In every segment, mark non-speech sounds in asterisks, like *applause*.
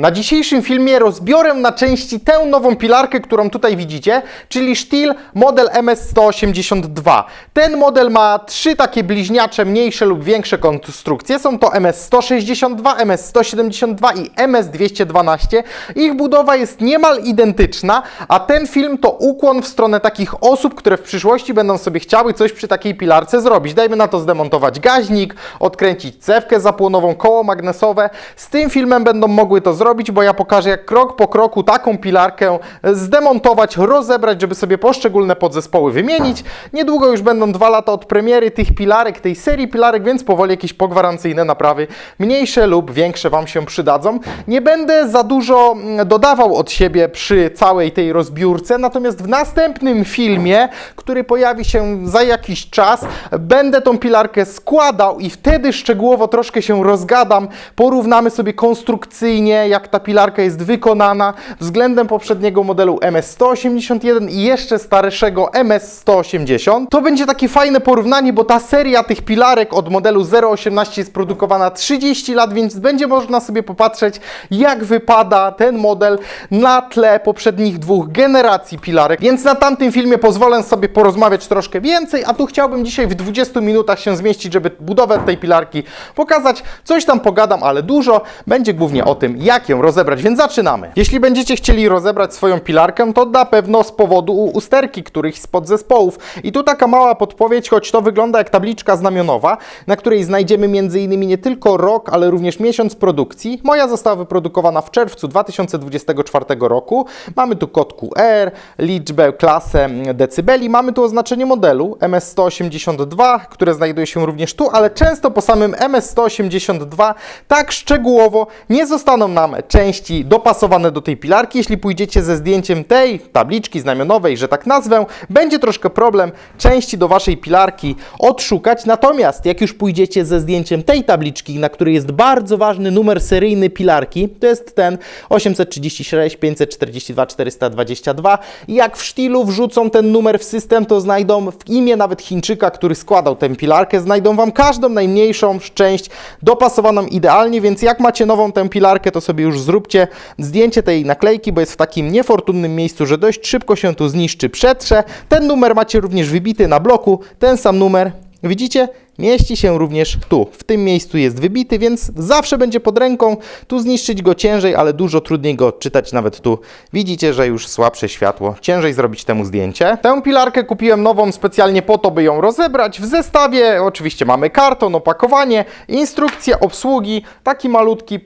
Na dzisiejszym filmie rozbiorę na części tę nową pilarkę, którą tutaj widzicie, czyli Stihl model MS182. Ten model ma trzy takie bliźniacze, mniejsze lub większe konstrukcje. Są to MS162, MS172 i MS212. Ich budowa jest niemal identyczna, a ten film to ukłon w stronę takich osób, które w przyszłości będą sobie chciały coś przy takiej pilarce zrobić. Dajmy na to zdemontować gaźnik, odkręcić cewkę zapłonową, koło magnesowe. Z tym filmem będą mogły to zrobić, bo ja pokażę jak krok po kroku taką pilarkę zdemontować, rozebrać, żeby sobie poszczególne podzespoły wymienić. Niedługo już będą dwa lata od premiery tych pilarek, tej serii pilarek, więc powoli jakieś pogwarancyjne naprawy, mniejsze lub większe Wam się przydadzą. Nie będę za dużo mm, dodawał od siebie przy całej tej rozbiórce, natomiast w następnym filmie, który pojawi się za jakiś czas, będę tą pilarkę składał i wtedy szczegółowo troszkę się rozgadam, porównamy sobie konstrukcyjnie, jak ta pilarka jest wykonana względem poprzedniego modelu MS-181 i jeszcze starszego MS-180. To będzie takie fajne porównanie, bo ta seria tych pilarek od modelu 018 jest produkowana 30 lat, więc będzie można sobie popatrzeć, jak wypada ten model na tle poprzednich dwóch generacji pilarek. Więc na tamtym filmie pozwolę sobie porozmawiać troszkę więcej, a tu chciałbym dzisiaj w 20 minutach się zmieścić, żeby budowę tej pilarki pokazać. Coś tam pogadam, ale dużo. Będzie głównie o tym, jak ją rozebrać, więc zaczynamy. Jeśli będziecie chcieli rozebrać swoją pilarkę, to na pewno z powodu usterki którychś z podzespołów. I tu taka mała podpowiedź, choć to wygląda jak tabliczka znamionowa, na której znajdziemy m.in. nie tylko rok, ale również miesiąc produkcji. Moja została wyprodukowana w czerwcu 2024 roku. Mamy tu kod QR, liczbę, klasę decybeli. Mamy tu oznaczenie modelu MS182, które znajduje się również tu, ale często po samym MS182 tak szczegółowo nie zostaną nam części dopasowane do tej pilarki. Jeśli pójdziecie ze zdjęciem tej tabliczki znamionowej, że tak nazwę, będzie troszkę problem części do waszej pilarki odszukać. Natomiast jak już pójdziecie ze zdjęciem tej tabliczki, na której jest bardzo ważny numer seryjny pilarki, to jest ten 836 542 422 i jak w sztilu wrzucą ten numer w system, to znajdą w imię nawet Chińczyka, który składał tę pilarkę, znajdą wam każdą najmniejszą część dopasowaną idealnie, więc jak macie nową tę pilarkę, to sobie już zróbcie zdjęcie tej naklejki, bo jest w takim niefortunnym miejscu, że dość szybko się tu zniszczy, przetrze. Ten numer macie również wybity na bloku, ten sam numer. Widzicie? Mieści się również tu. W tym miejscu jest wybity, więc zawsze będzie pod ręką. Tu zniszczyć go ciężej, ale dużo trudniej go odczytać nawet tu. Widzicie, że już słabsze światło. Ciężej zrobić temu zdjęcie. Tę pilarkę kupiłem nową specjalnie po to, by ją rozebrać. W zestawie oczywiście mamy karton, opakowanie, instrukcja obsługi, taki malutki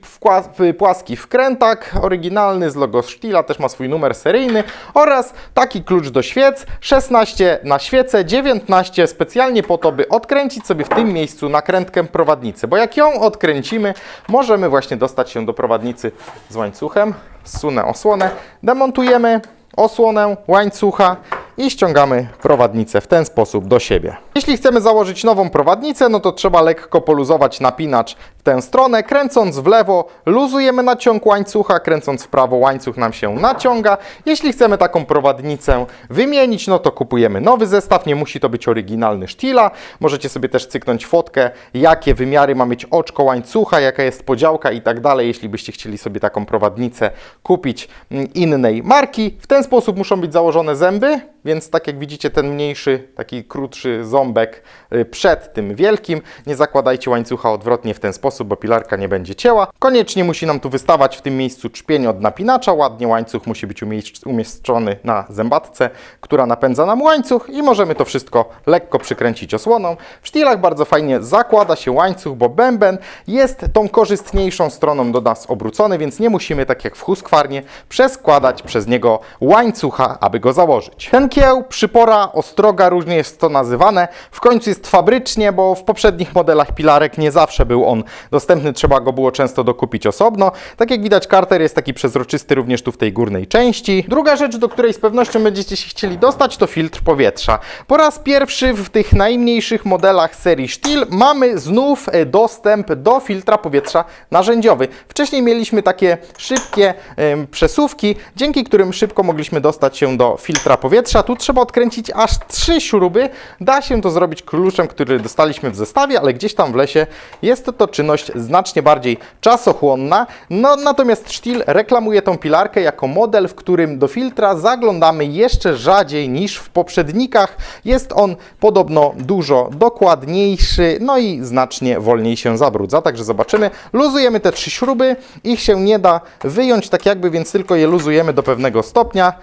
płaski wkrętak, oryginalny z logo Stila, też ma swój numer seryjny oraz taki klucz do świec, 16 na świecę, 19 specjalnie po to, by odkręcić sobie w tym miejscu nakrętkę prowadnicy, bo jak ją odkręcimy, możemy właśnie dostać się do prowadnicy z łańcuchem. Zsunę osłonę, demontujemy osłonę łańcucha i ściągamy prowadnicę w ten sposób do siebie. Jeśli chcemy założyć nową prowadnicę, no to trzeba lekko poluzować napinacz w tę stronę. Kręcąc w lewo, luzujemy naciąg łańcucha, kręcąc w prawo, łańcuch nam się naciąga. Jeśli chcemy taką prowadnicę wymienić, no to kupujemy nowy zestaw. Nie musi to być oryginalny sztila. Możecie sobie też cyknąć fotkę, jakie wymiary ma mieć oczko łańcucha, jaka jest podziałka i tak dalej. Jeśli byście chcieli sobie taką prowadnicę kupić mm, innej marki, w ten sposób muszą być założone zęby. Więc tak jak widzicie, ten mniejszy, taki krótszy ząbek y, przed tym wielkim. Nie zakładajcie łańcucha odwrotnie w ten sposób, bo pilarka nie będzie cięła. Koniecznie musi nam tu wystawać w tym miejscu czpień od napinacza. Ładnie łańcuch musi być umiesz- umieszczony na zębatce, która napędza nam łańcuch i możemy to wszystko lekko przykręcić osłoną. W sztilach bardzo fajnie zakłada się łańcuch, bo bęben jest tą korzystniejszą stroną do nas obrócony, więc nie musimy, tak jak w Husqvarnie, przeskładać przez niego łańcucha, aby go założyć. Ten kieł, przypora, ostroga, różnie jest to nazywane. W końcu jest fabrycznie, bo w poprzednich modelach pilarek nie zawsze był on dostępny, trzeba go było często dokupić osobno. Tak jak widać, karter jest taki przezroczysty również tu w tej górnej części. Druga rzecz, do której z pewnością będziecie się chcieli dostać, to filtr powietrza. Po raz pierwszy w tych najmniejszych modelach serii Stihl mamy znów e, dostęp do filtra powietrza narzędziowy. Wcześniej mieliśmy takie szybkie em, przesuwki, dzięki którym szybko mogliśmy dostać się do filtra powietrza. Tu trzeba odkręcić aż trzy śruby. Da się to zrobić kluczem, który dostaliśmy w zestawie, ale gdzieś tam w lesie jest to czynność znacznie bardziej czasochłonna. No, natomiast Stihl reklamuje tą pilarkę jako model, w którym do filtra zaglądamy jeszcze rzadziej niż w poprzednikach. Jest on podobno dużo dokładniejszy, no i znacznie wolniej się zabrudza. Także zobaczymy. Luzujemy te trzy śruby. Ich się nie da wyjąć tak jakby, więc tylko je luzujemy do pewnego stopnia.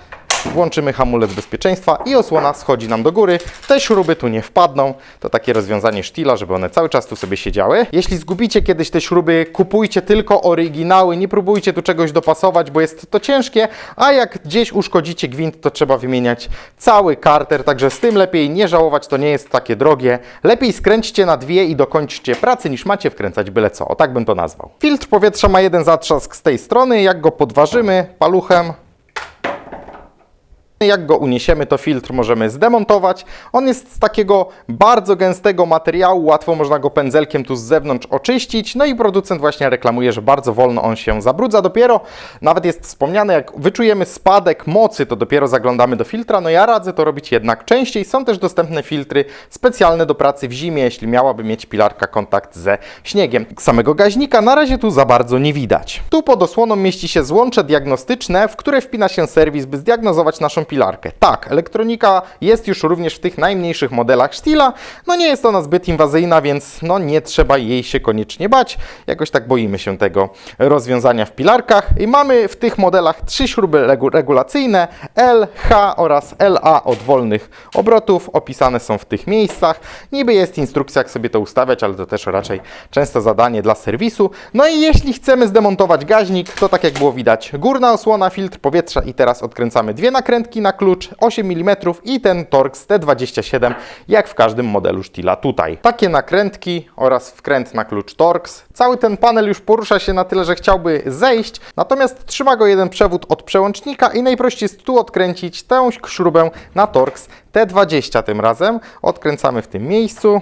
Włączymy hamulec bezpieczeństwa i osłona schodzi nam do góry. Te śruby tu nie wpadną. To takie rozwiązanie sztila, żeby one cały czas tu sobie siedziały. Jeśli zgubicie kiedyś te śruby, kupujcie tylko oryginały. Nie próbujcie tu czegoś dopasować, bo jest to ciężkie. A jak gdzieś uszkodzicie gwint, to trzeba wymieniać cały karter. Także z tym lepiej nie żałować, to nie jest takie drogie. Lepiej skręćcie na dwie i dokończcie pracy, niż macie wkręcać byle co. O tak bym to nazwał. Filtr powietrza ma jeden zatrzask z tej strony. Jak go podważymy paluchem, jak go uniesiemy, to filtr możemy zdemontować. On jest z takiego bardzo gęstego materiału, łatwo można go pędzelkiem tu z zewnątrz oczyścić. No i producent właśnie reklamuje, że bardzo wolno on się zabrudza. Dopiero, nawet jest wspomniane, jak wyczujemy spadek mocy, to dopiero zaglądamy do filtra. No ja radzę to robić jednak częściej. Są też dostępne filtry specjalne do pracy w zimie, jeśli miałaby mieć pilarka kontakt ze śniegiem. Samego gaźnika na razie tu za bardzo nie widać. Tu pod osłoną mieści się złącze diagnostyczne, w które wpina się serwis, by zdiagnozować naszą pilarkę. Tak, elektronika jest już również w tych najmniejszych modelach Stila. No nie jest ona zbyt inwazyjna, więc no nie trzeba jej się koniecznie bać. Jakoś tak boimy się tego rozwiązania w pilarkach. I mamy w tych modelach trzy śruby regu regulacyjne L, H oraz LA od wolnych obrotów. Opisane są w tych miejscach. Niby jest instrukcja, jak sobie to ustawiać, ale to też raczej często zadanie dla serwisu. No i jeśli chcemy zdemontować gaźnik, to tak jak było widać, górna osłona, filtr powietrza i teraz odkręcamy dwie nakrętki na klucz 8 mm i ten Torx T27, jak w każdym modelu Stila tutaj. Takie nakrętki oraz wkręt na klucz Torx. Cały ten panel już porusza się na tyle, że chciałby zejść, natomiast trzyma go jeden przewód od przełącznika i najprościej jest tu odkręcić tę śrubę na Torx T20 tym razem. Odkręcamy w tym miejscu.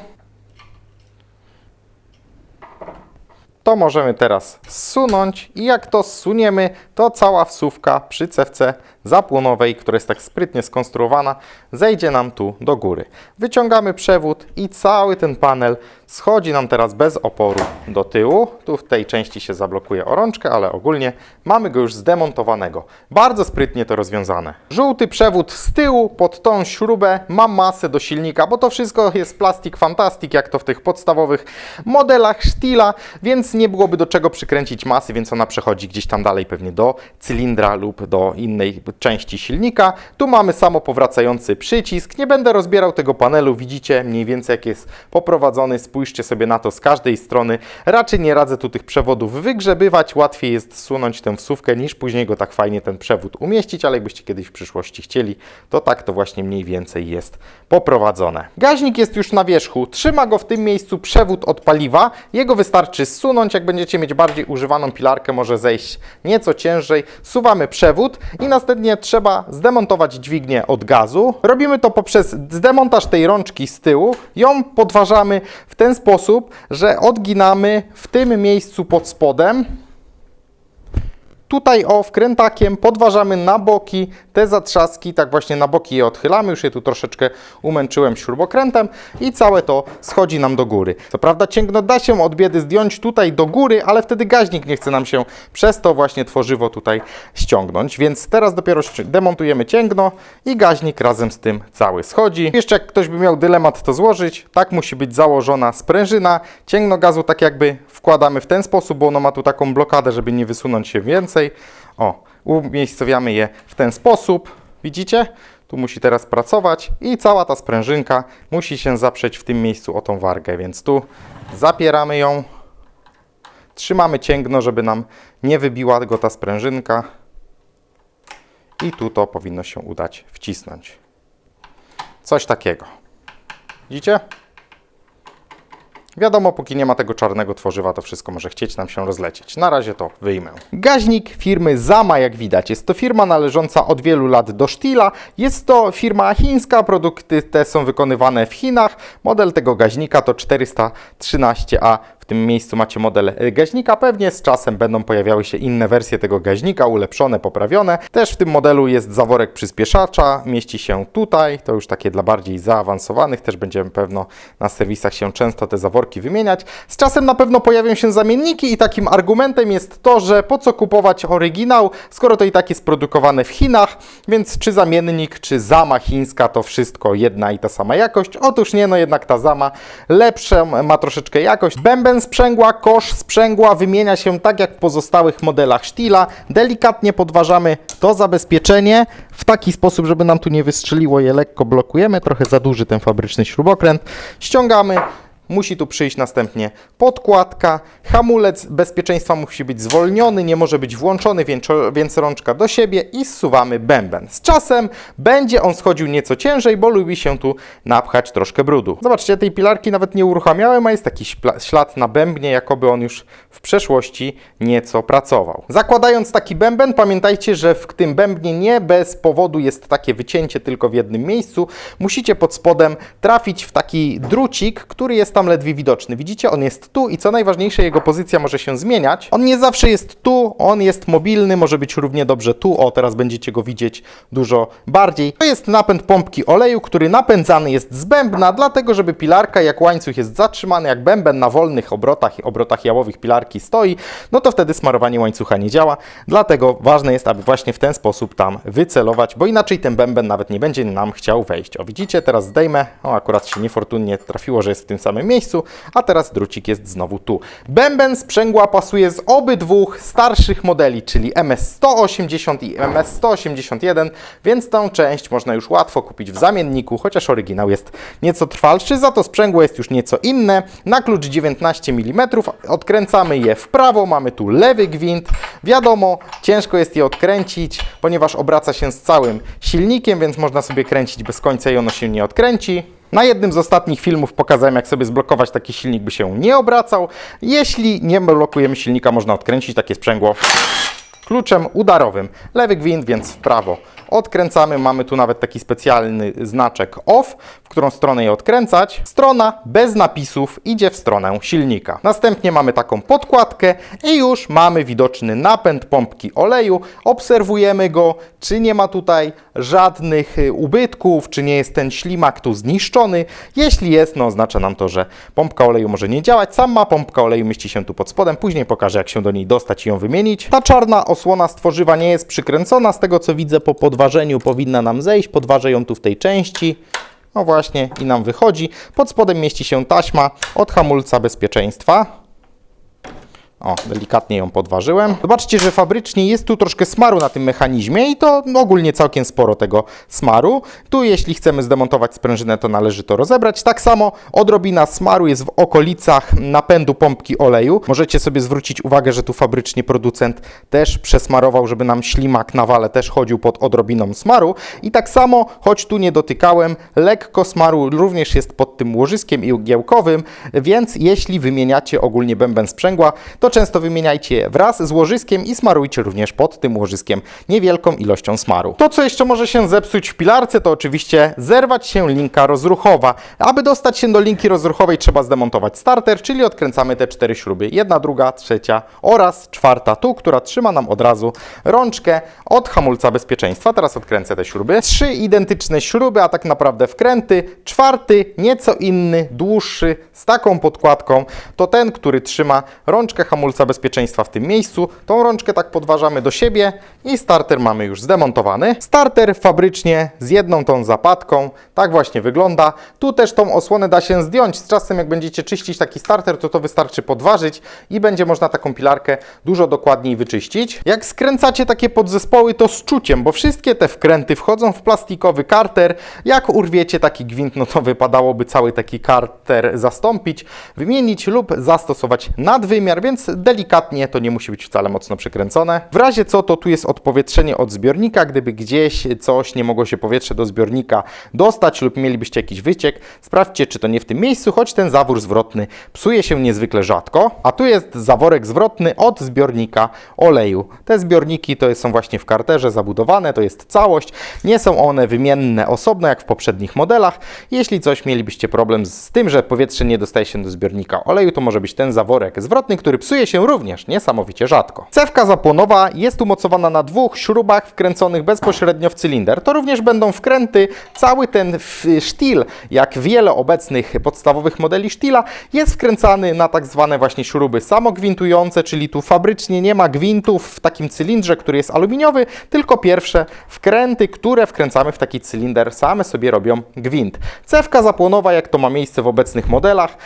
to możemy teraz zsunąć i jak to zsuniemy, to cała wsówka przy cewce zapłonowej, która jest tak sprytnie skonstruowana, zejdzie nam tu do góry. Wyciągamy przewód i cały ten panel schodzi nam teraz bez oporu do tyłu. Tu w tej części się zablokuje orączkę, ale ogólnie mamy go już zdemontowanego. Bardzo sprytnie to rozwiązane. Żółty przewód z tyłu pod tą śrubę ma masę do silnika, bo to wszystko jest plastik fantastic, jak to w tych podstawowych modelach Stila, więc nie byłoby do czego przykręcić masy, więc ona przechodzi gdzieś tam dalej pewnie do cylindra lub do innej części silnika. Tu mamy samopowracający przycisk. Nie będę rozbierał tego panelu, widzicie mniej więcej jak jest poprowadzony. Spójrzcie sobie na to z każdej strony. Raczej nie radzę tu tych przewodów wygrzebywać. Łatwiej jest zsunąć tę wsówkę niż później go tak fajnie ten przewód umieścić, ale jakbyście kiedyś w przyszłości chcieli, to tak to właśnie mniej więcej jest poprowadzone. Gaźnik jest już na wierzchu. Trzyma go w tym miejscu przewód od paliwa. Jego wystarczy zsunąć. Jak będziecie mieć bardziej używaną pilarkę, może zejść nieco ciężej. Suwamy przewód i następnie trzeba zdemontować dźwignię od gazu. Robimy to poprzez zdemontaż tej rączki z tyłu. Ją podważamy w ten sposób, że odginamy w tym miejscu pod spodem. Tutaj o wkrętakiem podważamy na boki te zatrzaski, tak właśnie na boki je odchylamy, już je tu troszeczkę umęczyłem śrubokrętem i całe to schodzi nam do góry. Co prawda cięgno da się od biedy zdjąć tutaj do góry, ale wtedy gaźnik nie chce nam się przez to właśnie tworzywo tutaj ściągnąć, więc teraz dopiero demontujemy cięgno i gaźnik razem z tym cały schodzi. Jeszcze jak ktoś by miał dylemat to złożyć, tak musi być założona sprężyna. Cięgno gazu tak jakby wkładamy w ten sposób, bo ono ma tu taką blokadę, żeby nie wysunąć się więcej. O, umiejscowiamy je w ten sposób. Widzicie? Tu musi teraz pracować i cała ta sprężynka musi się zaprzeć w tym miejscu o tą wargę, więc tu zapieramy ją, trzymamy cięgno, żeby nam nie wybiła go ta sprężynka i tu to powinno się udać wcisnąć. Coś takiego. Widzicie? Wiadomo, póki nie ma tego czarnego tworzywa, to wszystko może chcieć nam się rozlecieć. Na razie to wyjmę. Gaźnik firmy Zama, jak widać. Jest to firma należąca od wielu lat do Stila. Jest to firma chińska, produkty te są wykonywane w Chinach. Model tego gaźnika to 413A w tym miejscu macie model gaźnika, pewnie z czasem będą pojawiały się inne wersje tego gaźnika, ulepszone, poprawione. Też w tym modelu jest zaworek przyspieszacza, mieści się tutaj, to już takie dla bardziej zaawansowanych, też będziemy pewno na serwisach się często te zaworki wymieniać. Z czasem na pewno pojawią się zamienniki i takim argumentem jest to, że po co kupować oryginał, skoro to i tak jest produkowane w Chinach, więc czy zamiennik, czy zama chińska to wszystko jedna i ta sama jakość? Otóż nie, no jednak ta zama lepszą ma troszeczkę jakość. Bęben sprzęgła, kosz sprzęgła wymienia się tak jak w pozostałych modelach Stila. Delikatnie podważamy to zabezpieczenie w taki sposób, żeby nam tu nie wystrzeliło je lekko blokujemy, trochę za duży ten fabryczny śrubokręt. Ściągamy, Musi tu przyjść następnie podkładka, hamulec bezpieczeństwa musi być zwolniony, nie może być włączony, więc, rączka do siebie i zsuwamy bęben. Z czasem będzie on schodził nieco ciężej, bo lubi się tu napchać troszkę brudu. Zobaczcie, tej pilarki nawet nie uruchamiałem, a jest taki ślad na bębnie, jakoby on już w przeszłości nieco pracował. Zakładając taki bęben, pamiętajcie, że w tym bębnie nie bez powodu jest takie wycięcie tylko w jednym miejscu. Musicie pod spodem trafić w taki drucik, który jest tam ledwie widoczny. Widzicie, on jest tu i co najważniejsze, jego pozycja może się zmieniać. On nie zawsze jest tu, on jest mobilny, może być równie dobrze tu. O, teraz będziecie go widzieć dużo bardziej. To jest napęd pompki oleju, który napędzany jest z bębna, dlatego żeby pilarka, jak łańcuch jest zatrzymany, jak bęben na wolnych obrotach, obrotach jałowych pilarki stoi, no to wtedy smarowanie łańcucha nie działa. Dlatego ważne jest, aby właśnie w ten sposób tam wycelować, bo inaczej ten bęben nawet nie będzie nam chciał wejść. O, widzicie, teraz zdejmę. O, akurat się niefortunnie trafiło, że jest w tym samym miejscu, a teraz drucik jest znowu tu. Bęben sprzęgła pasuje z obydwu starszych modeli, czyli MS-180 i MS-181, więc tę część można już łatwo kupić w zamienniku, chociaż oryginał jest nieco trwalszy, za to sprzęgło jest już nieco inne. Na klucz 19 mm odkręcamy je w prawo, mamy tu lewy gwint. Wiadomo, ciężko jest je odkręcić, ponieważ obraca się z całym silnikiem, więc można sobie kręcić bez końca i ono się nie odkręci. Na jednym z ostatnich filmów pokazałem, jak sobie zblokować taki silnik, by się nie obracał. Jeśli nie blokujemy silnika, można odkręcić takie sprzęgło kluczem udarowym. Lewy gwint, więc w prawo. Odkręcamy, mamy tu nawet taki specjalny znaczek OFF, w którą stronę je odkręcać. Strona bez napisów idzie w stronę silnika. Następnie mamy taką podkładkę i już mamy widoczny napęd pompki oleju. Obserwujemy go, czy nie ma tutaj żadnych y, ubytków, czy nie jest ten ślimak tu zniszczony. Jeśli jest, no oznacza nam to, że pompka oleju może nie działać. Sama pompka oleju mieści się tu pod spodem, później pokażę jak się do niej dostać i ją wymienić. Ta czarna osłona z tworzywa nie jest przykręcona, z tego co widzę po podważeniu powinna nam zejść, podważę ją tu w tej części. No właśnie i nam wychodzi. Pod spodem mieści się taśma od hamulca bezpieczeństwa. O, delikatnie ją podważyłem. Zobaczcie, że fabrycznie jest tu troszkę smaru na tym mechanizmie i to ogólnie całkiem sporo tego smaru. Tu jeśli chcemy zdemontować sprężynę, to należy to rozebrać. Tak samo odrobina smaru jest w okolicach napędu pompki oleju. Możecie sobie zwrócić uwagę, że tu fabrycznie producent też przesmarował, żeby nam ślimak na wale też chodził pod odrobiną smaru. I tak samo, choć tu nie dotykałem, lekko smaru również jest pod tym łożyskiem igiełkowym, więc jeśli wymieniacie ogólnie bęben sprzęgła, to często wymieniajcie je wraz z łożyskiem i smarujcie również pod tym łożyskiem niewielką ilością smaru. To, co jeszcze może się zepsuć w pilarce, to oczywiście zerwać się linka rozruchowa. Aby dostać się do linki rozruchowej, trzeba zdemontować starter, czyli odkręcamy te cztery śruby. Jedna, druga, trzecia oraz czwarta tu, która trzyma nam od razu rączkę od hamulca bezpieczeństwa. Teraz odkręcę te śruby. Trzy identyczne śruby, a tak naprawdę wkręty. Czwarty, nieco inny, dłuższy, z taką podkładką, to ten, który trzyma rączkę hamulca bezpieczeństwa w tym miejscu. Tą rączkę tak podważamy do siebie i starter mamy już zdemontowany. Starter fabrycznie z jedną tą zapadką, tak właśnie wygląda. Tu też tą osłonę da się zdjąć. Z czasem jak będziecie czyścić taki starter, to to wystarczy podważyć i będzie można taką pilarkę dużo dokładniej wyczyścić. Jak skręcacie takie podzespoły, to z czuciem, bo wszystkie te wkręty wchodzą w plastikowy karter. Jak urwiecie taki gwint, no to wypadałoby cały taki karter zastąpić, wymienić lub zastosować nadwymiar, więc delikatnie to nie musi być wcale mocno przykręcone. W razie co, to tu jest odpowietrzenie od zbiornika, gdyby gdzieś coś nie mogło się powietrze do zbiornika dostać lub mielibyście jakiś wyciek, sprawdźcie, czy to nie w tym miejscu, choć ten zawór zwrotny psuje się niezwykle rzadko. A tu jest zaworek zwrotny od zbiornika oleju. Te zbiorniki to są właśnie w karterze zabudowane, to jest całość. Nie są one wymienne osobno, jak w poprzednich modelach. Jeśli coś mielibyście problem z tym, że powietrze nie dostaje się do zbiornika oleju, to może być ten zaworek zwrotny, który psuje się również niesamowicie rzadko. Cewka zapłonowa jest umocowana na dwóch śrubach wkręconych bezpośrednio w cylinder. To również będą wkręty. Cały ten sztil, jak wiele obecnych podstawowych modeli sztila, jest wkręcany na tak zwane właśnie śruby samogwintujące, czyli tu fabrycznie nie ma gwintów w takim cylindrze, który jest aluminiowy, tylko pierwsze wkręty, które wkręcamy w taki cylinder, same sobie robią gwint. Cewka zapłonowa, jak to ma miejsce w obecnych modelach,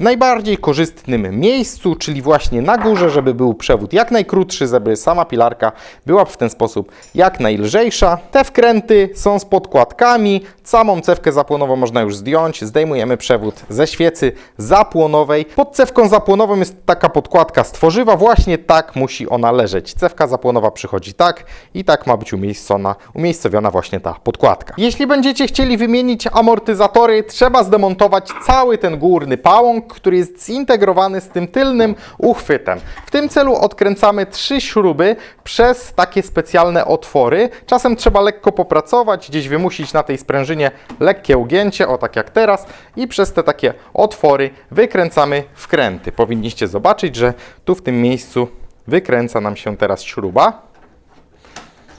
w najbardziej korzystnym miejscu, czyli właśnie na górze, żeby był przewód jak najkrótszy, żeby sama pilarka była w ten sposób jak najlżejsza. Te wkręty są z podkładkami, samą cewkę zapłonową można już zdjąć, zdejmujemy przewód ze świecy zapłonowej. Pod cewką zapłonową jest taka podkładka z tworzywa, właśnie tak musi ona leżeć. Cewka zapłonowa przychodzi tak i tak ma być umiejscona, umiejscowiona właśnie ta podkładka. Jeśli będziecie chcieli wymienić amortyzatory, trzeba zdemontować cały ten górny pałąk, który jest zintegrowany z tym tylnym uchwytem. W tym celu odkręcamy trzy śruby przez takie specjalne otwory. Czasem trzeba lekko popracować, gdzieś wymusić na tej sprężynie lekkie ugięcie, o tak jak teraz, i przez te takie otwory wykręcamy wkręty. Powinniście zobaczyć, że tu w tym miejscu wykręca nam się teraz śruba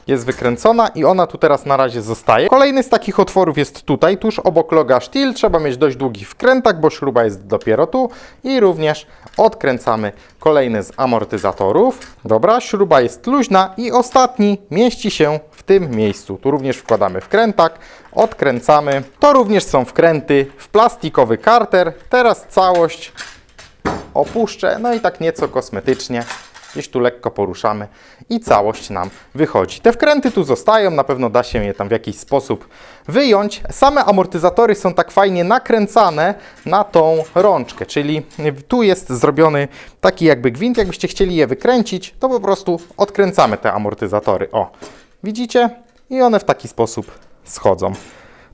jest wykręcona i ona tu teraz na razie zostaje. Kolejny z takich otworów jest tutaj, tuż obok loga sztil. Trzeba mieć dość długi wkrętak, bo śruba jest dopiero tu i również odkręcamy kolejny z amortyzatorów. Dobra, śruba jest luźna i ostatni mieści się w tym miejscu. Tu również wkładamy wkrętak, odkręcamy. To również są wkręty w plastikowy karter. Teraz całość opuszczę, no i tak nieco kosmetycznie. Gdzieś tu lekko poruszamy i całość nam wychodzi. Te wkręty tu zostają, na pewno da się je tam w jakiś sposób wyjąć. Same amortyzatory są tak fajnie nakręcane na tą rączkę, czyli tu jest zrobiony taki jakby gwint. Jakbyście chcieli je wykręcić, to po prostu odkręcamy te amortyzatory. O, widzicie? I one w taki sposób schodzą.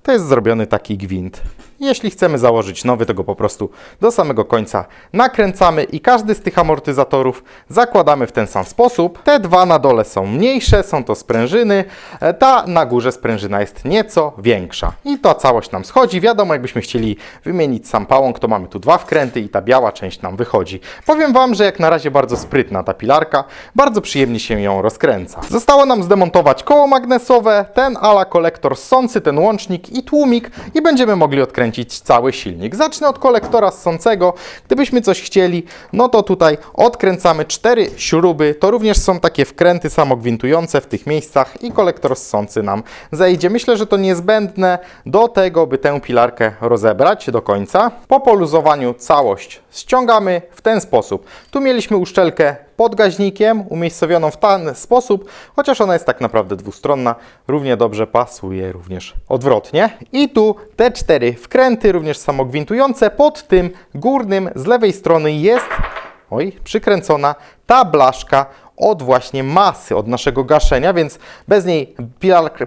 To jest zrobiony taki gwint. Jeśli chcemy założyć nowy, to go po prostu do samego końca nakręcamy i każdy z tych amortyzatorów zakładamy w ten sam sposób. Te dwa na dole są mniejsze, są to sprężyny, e, ta na górze sprężyna jest nieco większa. I ta całość nam schodzi. Wiadomo, jakbyśmy chcieli wymienić sam pałąk, to mamy tu dwa wkręty i ta biała część nam wychodzi. Powiem Wam, że jak na razie bardzo sprytna ta pilarka, bardzo przyjemnie się ją rozkręca. Zostało nam zdemontować koło magnesowe, ten ala kolektor ssący, ten łącznik i tłumik i będziemy mogli odkręcić cały silnik. Zacznę od kolektora ssącego. Gdybyśmy coś chcieli, no to tutaj odkręcamy cztery śruby. To również są takie wkręty samogwintujące w tych miejscach i kolektor ssący nam zejdzie. Myślę, że to niezbędne do tego, by tę pilarkę rozebrać do końca. Po poluzowaniu całość ściągamy w ten sposób. Tu mieliśmy uszczelkę pod gaźnikiem, umiejscowioną w ten sposób, chociaż ona jest tak naprawdę dwustronna, równie dobrze pasuje również odwrotnie. I tu te cztery wkręty, również samogwintujące, pod tym górnym z lewej strony jest, oj, przykręcona ta blaszka od właśnie masy, od naszego gaszenia, więc bez niej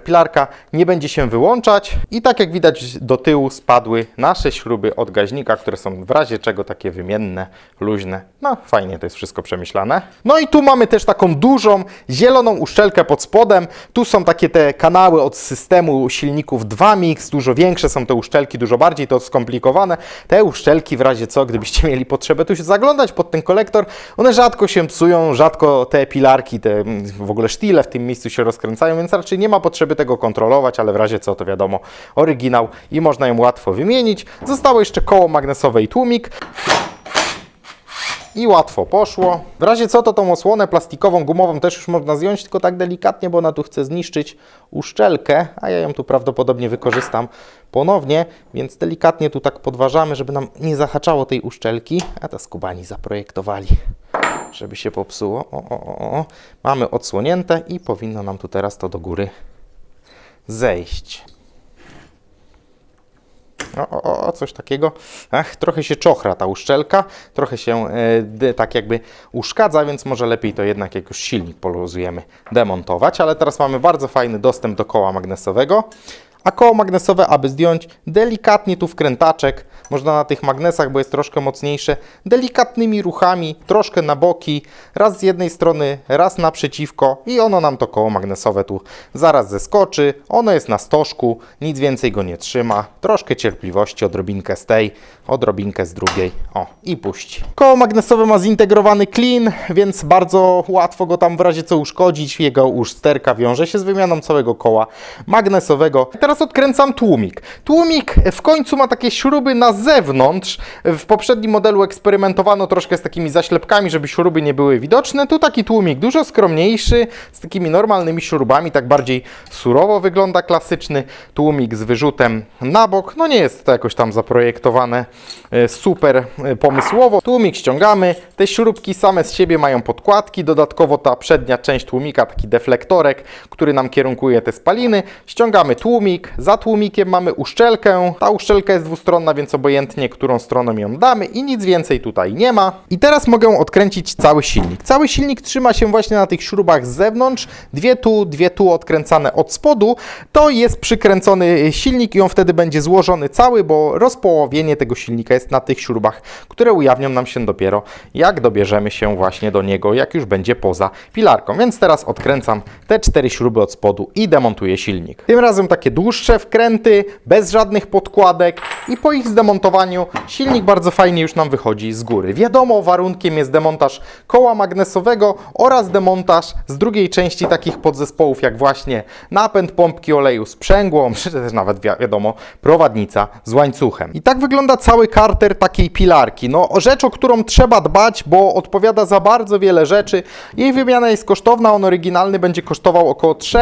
pilarka, nie będzie się wyłączać. I tak jak widać do tyłu spadły nasze śruby od gaźnika, które są w razie czego takie wymienne, luźne. No fajnie to jest wszystko przemyślane. No i tu mamy też taką dużą zieloną uszczelkę pod spodem. Tu są takie te kanały od systemu silników 2MIX, dużo większe są te uszczelki, dużo bardziej to skomplikowane. Te uszczelki w razie co, gdybyście mieli potrzebę tu się zaglądać pod ten kolektor, one rzadko się psują, rzadko te pilarki, te mm, w ogóle sztile w tym miejscu się rozkręcają, więc raczej nie ma potrzeby tego kontrolować, ale w razie co to wiadomo, oryginał i można ją łatwo wymienić. Zostało jeszcze koło magnesowe i tłumik. I łatwo poszło. W razie co, to tą osłonę plastikową, gumową też już można zdjąć, tylko tak delikatnie, bo ona tu chce zniszczyć uszczelkę, a ja ją tu prawdopodobnie wykorzystam ponownie, więc delikatnie tu tak podważamy, żeby nam nie zahaczało tej uszczelki, a to skubani zaprojektowali, żeby się popsuło. O, o, o, o. Mamy odsłonięte i powinno nam tu teraz to do góry zejść. O, o, o, coś takiego. Ach, trochę się czochra ta uszczelka, trochę się d, tak jakby uszkadza, więc może lepiej to jednak jak już silnik poluzujemy demontować, ale teraz mamy bardzo fajny dostęp do koła magnesowego. A koło magnesowe, aby zdjąć, delikatnie tu wkrętaczek, można na tych magnesach, bo jest troszkę mocniejsze, delikatnymi ruchami, troszkę na boki, raz z jednej strony, raz naprzeciwko i ono nam to koło magnesowe tu zaraz zeskoczy. Ono jest na stożku, nic więcej go nie trzyma. Troszkę cierpliwości, odrobinkę z tej, odrobinkę z drugiej. O, i puści. Koło magnesowe ma zintegrowany clean, więc bardzo łatwo go tam w razie co uszkodzić. Jego uszsterka wiąże się z wymianą całego koła magnesowego. Teraz odkręcam tłumik. Tłumik w końcu ma takie śruby na zewnątrz. W poprzednim modelu eksperymentowano troszkę z takimi zaślepkami, żeby śruby nie były widoczne. Tu taki tłumik dużo skromniejszy, z takimi normalnymi śrubami, tak bardziej surowo wygląda klasyczny tłumik z wyrzutem na bok. No nie jest to jakoś tam zaprojektowane e, super e, pomysłowo. Tłumik ściągamy, te śrubki same z siebie mają podkładki, dodatkowo ta przednia część tłumika, taki deflektorek, który nam kierunkuje te spaliny. Ściągamy tłumik, za tłumikiem mamy uszczelkę. Ta uszczelka jest dwustronna, więc obojętnie, którą stroną ją damy i nic więcej tutaj nie ma. I teraz mogę odkręcić cały silnik. Cały silnik trzyma się właśnie na tych śrubach z zewnątrz, dwie tu, dwie tu odkręcane od spodu. To jest przykręcony silnik i on wtedy będzie złożony cały, bo rozpołowienie tego silnika jest na tych śrubach, które ujawnią nam się dopiero jak dobierzemy się właśnie do niego, jak już będzie poza pilarką. Więc teraz odkręcam te cztery śruby od spodu i demontuję silnik. Tym razem takie dłuższe wkręty, bez żadnych podkładek i po ich zdemontowaniu silnik bardzo fajnie już nam wychodzi z góry. Wiadomo, warunkiem jest demontaż koła magnesowego oraz demontaż z drugiej części takich podzespołów, jak właśnie napęd pompki oleju z przęgłą, *laughs* czy też nawet wi wiadomo, prowadnica z łańcuchem. I tak wygląda cały karter takiej pilarki. No, rzecz, o którą trzeba dbać, bo odpowiada za bardzo wiele rzeczy. Jej wymiana jest kosztowna, on oryginalny będzie kosztował około 3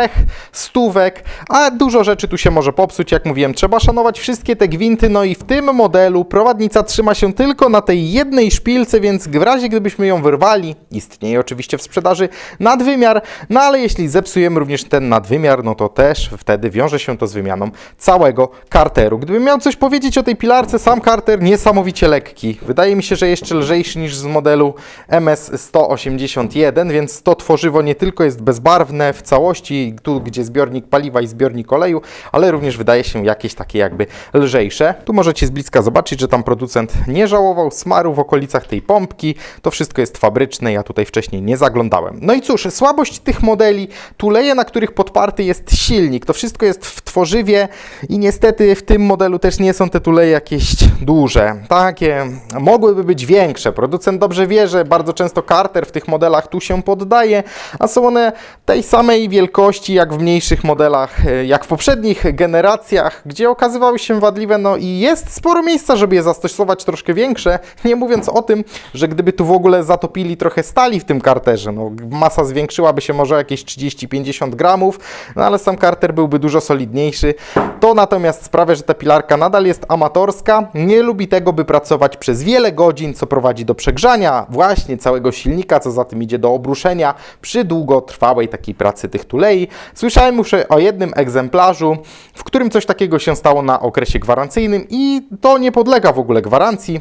stówek, a dużo rzeczy tu się może popsuć, jak mówiłem. Trzeba szanować wszystkie te gwinty, no i w tym modelu prowadnica trzyma się tylko na tej jednej szpilce, więc w razie gdybyśmy ją wyrwali, istnieje oczywiście w sprzedaży nadwymiar, no ale jeśli zepsujemy również ten nadwymiar, no to też wtedy wiąże się to z wymianą całego karteru. Gdybym miał coś powiedzieć o tej pilarce, sam karter niesamowicie lekki. Wydaje mi się, że jeszcze lżejszy niż z modelu MS-181, więc to tworzywo nie tylko jest bezbarwne w całości, tu gdzie zbiornik paliwa i zbiornik oleju, ale również wydaje się jakieś takie jakby lżejsze. Tu możecie z bliska zobaczyć, że tam producent nie żałował smaru w okolicach tej pompki. To wszystko jest fabryczne, ja tutaj wcześniej nie zaglądałem. No i cóż, słabość tych modeli, tuleje, na których podparty jest silnik, to wszystko jest w tworzywie i niestety w tym modelu też nie są te tuleje jakieś duże. Takie mogłyby być większe. Producent dobrze wie, że bardzo często karter w tych modelach tu się poddaje, a są one tej samej wielkości jak w mniejszych modelach, e, jak w poprzednich generacjach, gdzie okazywały się wadliwe, no i jest sporo miejsca, żeby je zastosować troszkę większe, nie mówiąc o tym, że gdyby tu w ogóle zatopili trochę stali w tym karterze, no masa zwiększyłaby się może jakieś 30-50 gramów, no ale sam karter byłby dużo solidniejszy. To natomiast sprawia, że ta pilarka nadal jest amatorska, nie lubi tego, by pracować przez wiele godzin, co prowadzi do przegrzania właśnie całego silnika, co za tym idzie do obruszenia przy długotrwałej takiej pracy tych tulei. Słyszałem już o jednym egzemplarzu, w którym coś takiego się stało na okresie gwarancyjnym i to nie podlega w ogóle gwarancji.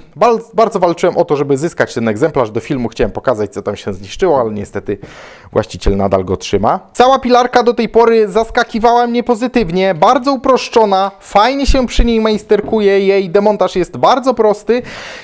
Bardzo walczyłem o to, żeby zyskać ten egzemplarz do filmu, chciałem pokazać, co tam się zniszczyło, ale niestety właściciel nadal go trzyma. Cała pilarka do tej pory zaskakiwała mnie pozytywnie, bardzo uproszczona, fajnie się przy niej majsterkuje, jej demontaż jest bardzo prosty,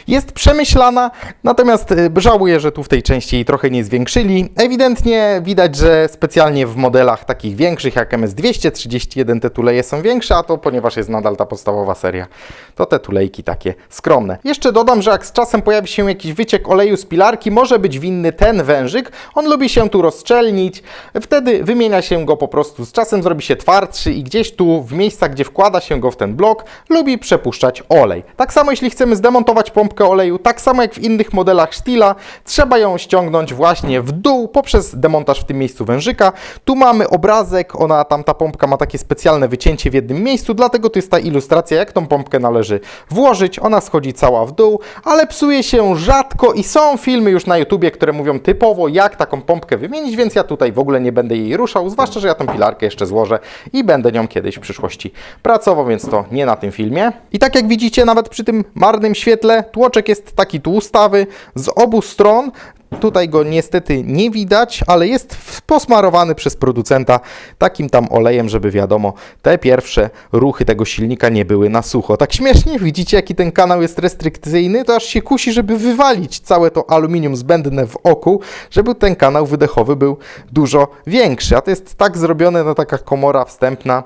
jest przemyślana, natomiast y, żałuję, że tu w tej części jej trochę nie zwiększyli. Ewidentnie widać, że specjalnie w modelach takich większych jak MS231 te tuleje są większe, a to ponieważ jest nadal ta podstawowa seria, to te tulejki takie skromne. Jeszcze dodam, że jak z czasem pojawi się jakiś wyciek oleju z pilarki, może być winny ten wężyk, on lubi się tu rozszczelnić, wtedy wymienia się go po prostu, z czasem zrobi się twardszy i gdzieś tu w miejscach, gdzie wkłada się go w ten blok, lubi przepuszczać olej. Tak samo jeśli chcemy zdemontować pompkę oleju, tak samo jak w innych modelach Stila, trzeba ją ściągnąć właśnie w dół poprzez demontaż w tym miejscu wężyka. Tu mamy obrazek, ona tam ta pompka ma takie specjalne wycięcie w jednym miejscu, dlatego to jest ta ilustracja, jak tą pompkę należy włożyć. Ona schodzi cała w dół, ale psuje się rzadko i są filmy już na YouTubie, które mówią typowo, jak taką pompkę wymienić, więc ja tutaj w ogóle nie będę jej ruszał, zwłaszcza, że ja tą pilarkę jeszcze złożę i będę nią kiedyś w przyszłości pracował, więc to nie na tym filmie. I tak jak widzicie, nawet przy tym marnym świetle, tłoczek jest taki tłustawy z obu stron. Tutaj go niestety nie widać, ale jest posmarowany przez producenta takim tam olejem, żeby wiadomo, te pierwsze ruchy tego silnika nie były na sucho. Tak śmiesznie, widzicie jaki ten kanał jest restrykcyjny, to aż się kusi, żeby wywalić całe to aluminium zbędne w oku, żeby ten kanał wydechowy był dużo większy. A to jest tak zrobione, no taka komora wstępna,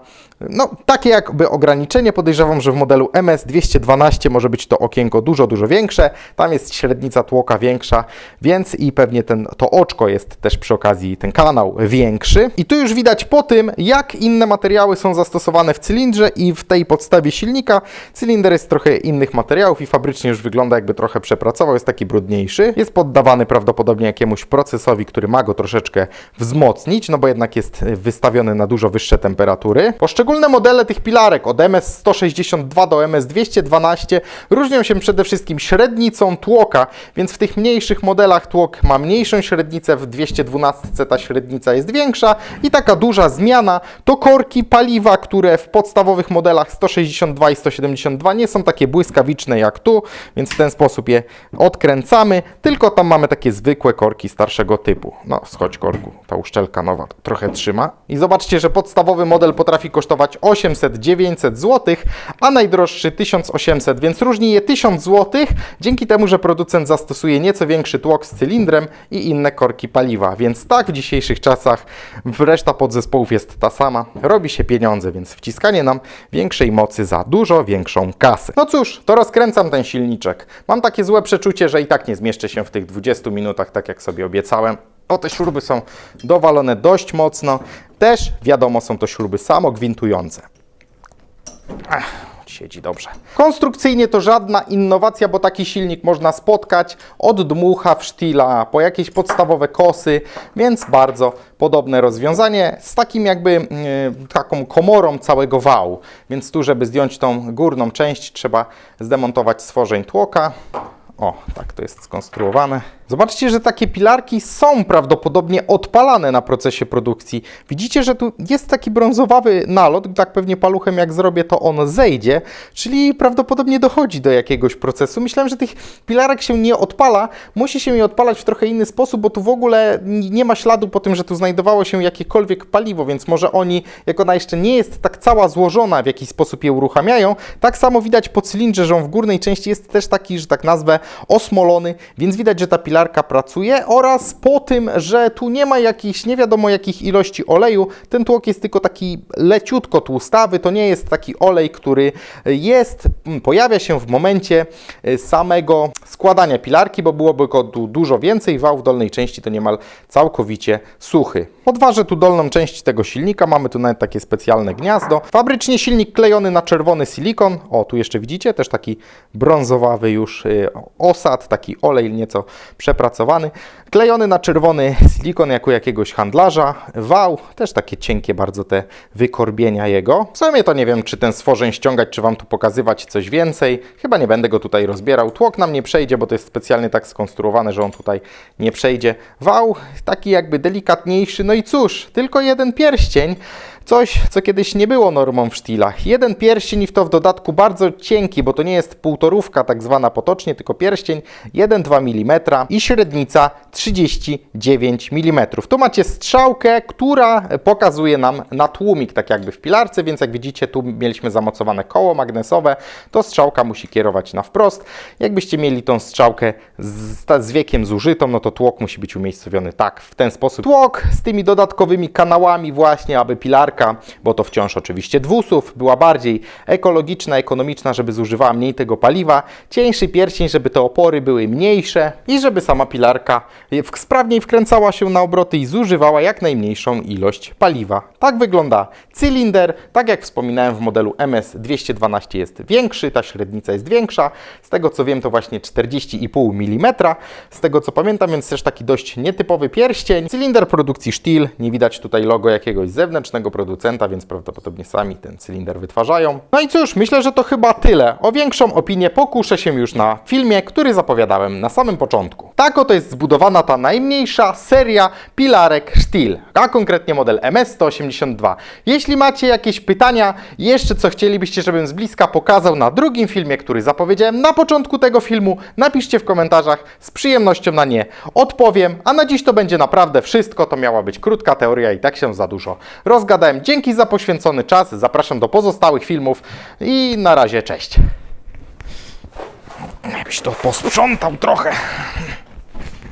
no, takie jakby ograniczenie. Podejrzewam, że w modelu MS212 może być to okienko dużo, dużo większe. Tam jest średnica tłoka większa, więc i pewnie ten, to oczko jest też przy okazji ten kanał większy. I tu już widać po tym, jak inne materiały są zastosowane w cylindrze i w tej podstawie silnika. Cylinder jest trochę innych materiałów i fabrycznie już wygląda jakby trochę przepracował, jest taki brudniejszy. Jest poddawany prawdopodobnie jakiemuś procesowi, który ma go troszeczkę wzmocnić, no bo jednak jest wystawiony na dużo wyższe temperatury. Poszczególne modele tych pilarek od MS162 do MS212 różnią się przede wszystkim średnicą tłoka, więc w tych mniejszych modelach tłok ma mniejszą średnicę, w 212 ta średnica jest większa i taka duża zmiana to korki paliwa, które w podstawowych modelach 162 i 172 nie są takie błyskawiczne jak tu, więc w ten sposób je odkręcamy, tylko tam mamy takie zwykłe korki starszego typu. No, schodź korku, ta uszczelka nowa trochę trzyma. I zobaczcie, że podstawowy model potrafi kosztować 800-900 zł, a najdroższy 1800, więc różni je 1000 zł, dzięki temu, że producent zastosuje nieco większy tłok z cylindrem i inne korki paliwa. Więc tak w dzisiejszych czasach reszta podzespołów jest ta sama, robi się pieniądze, więc wciskanie nam większej mocy za dużo większą kasę. No cóż, to rozkręcam ten silniczek. Mam takie złe przeczucie, że i tak nie zmieszczę się w tych 20 minutach, tak jak sobie obiecałem. O, te śruby są dowalone dość mocno. Też, wiadomo, są to śruby samogwintujące. Siedzi dobrze. Konstrukcyjnie to żadna innowacja, bo taki silnik można spotkać od dmucha w sztila po jakieś podstawowe kosy, więc bardzo podobne rozwiązanie z takim jakby mm, taką komorą całego wału. Więc tu, żeby zdjąć tą górną część, trzeba zdemontować stworzeń tłoka. O, tak to jest skonstruowane. Zobaczcie, że takie pilarki są prawdopodobnie odpalane na procesie produkcji. Widzicie, że tu jest taki brązowawy nalot, tak pewnie paluchem jak zrobię, to on zejdzie, czyli prawdopodobnie dochodzi do jakiegoś procesu. Myślałem, że tych pilarek się nie odpala, musi się je odpalać w trochę inny sposób, bo tu w ogóle nie ma śladu po tym, że tu znajdowało się jakiekolwiek paliwo, więc może oni, jak ona jeszcze nie jest tak cała złożona, w jakiś sposób je uruchamiają. Tak samo widać po cylindrze, że on w górnej części jest też taki, że tak nazwę, osmolony, więc widać, że ta pilarka pracuje oraz po tym, że tu nie ma jakichś nie wiadomo jakich ilości oleju, ten tłok jest tylko taki leciutko tłustawy, to nie jest taki olej, który jest, pojawia się w momencie y, samego składania pilarki, bo byłoby go tu dużo więcej, wał w dolnej części to niemal całkowicie suchy. Podważę tu dolną część tego silnika, mamy tu nawet takie specjalne gniazdo. Fabrycznie silnik klejony na czerwony silikon, o tu jeszcze widzicie, też taki brązowawy już y, osad, taki olej nieco przepracowany. Klejony na czerwony silikon jak u jakiegoś handlarza. Wał, też takie cienkie bardzo te wykorbienia jego. W sumie to nie wiem, czy ten stworzeń ściągać, czy Wam tu pokazywać coś więcej. Chyba nie będę go tutaj rozbierał. Tłok nam nie przejdzie, bo to jest specjalnie tak skonstruowane, że on tutaj nie przejdzie. Wał taki jakby delikatniejszy. No i cóż, tylko jeden pierścień. Coś, co kiedyś nie było normą w sztilach. Jeden pierścień i w to w dodatku bardzo cienki, bo to nie jest półtorówka tak zwana potocznie, tylko pierścień 1-2 mm i średnica 39 mm. Tu macie strzałkę, która pokazuje nam na tłumik, tak jakby w pilarce, więc jak widzicie tu mieliśmy zamocowane koło magnesowe, to strzałka musi kierować na wprost. Jakbyście mieli tą strzałkę z, z wiekiem zużytą, no to tłok musi być umiejscowiony tak, w ten sposób. Tłok z tymi dodatkowymi kanałami właśnie, aby pilarka, bo to wciąż oczywiście dwusów, była bardziej ekologiczna, ekonomiczna, żeby zużywała mniej tego paliwa. Cieńszy pierścień, żeby te opory były mniejsze i żeby sama pilarka sprawniej wkręcała się na obroty i zużywała jak najmniejszą ilość paliwa. Tak wygląda cylinder. Tak jak wspominałem, w modelu MS212 jest większy, ta średnica jest większa. Z tego co wiem, to właśnie 40,5 mm. Z tego co pamiętam, więc też taki dość nietypowy pierścień. Cylinder produkcji Stihl. Nie widać tutaj logo jakiegoś zewnętrznego producenta, więc prawdopodobnie sami ten cylinder wytwarzają. No i cóż, myślę, że to chyba tyle. O większą opinię pokuszę się już na filmie, który zapowiadałem na samym początku. Tak oto jest zbudowana ta najmniejsza seria pilarek Stihl, a konkretnie model MS182. Jeśli macie jakieś pytania, jeszcze co chcielibyście, żebym z bliska pokazał na drugim filmie, który zapowiedziałem na początku tego filmu, napiszcie w komentarzach, z przyjemnością na nie odpowiem, a na dziś to będzie naprawdę wszystko, to miała być krótka teoria i tak się za dużo rozgadałem. Dzięki za poświęcony czas, zapraszam do pozostałych filmów i na razie, cześć. Jakbyś to posprzątał trochę.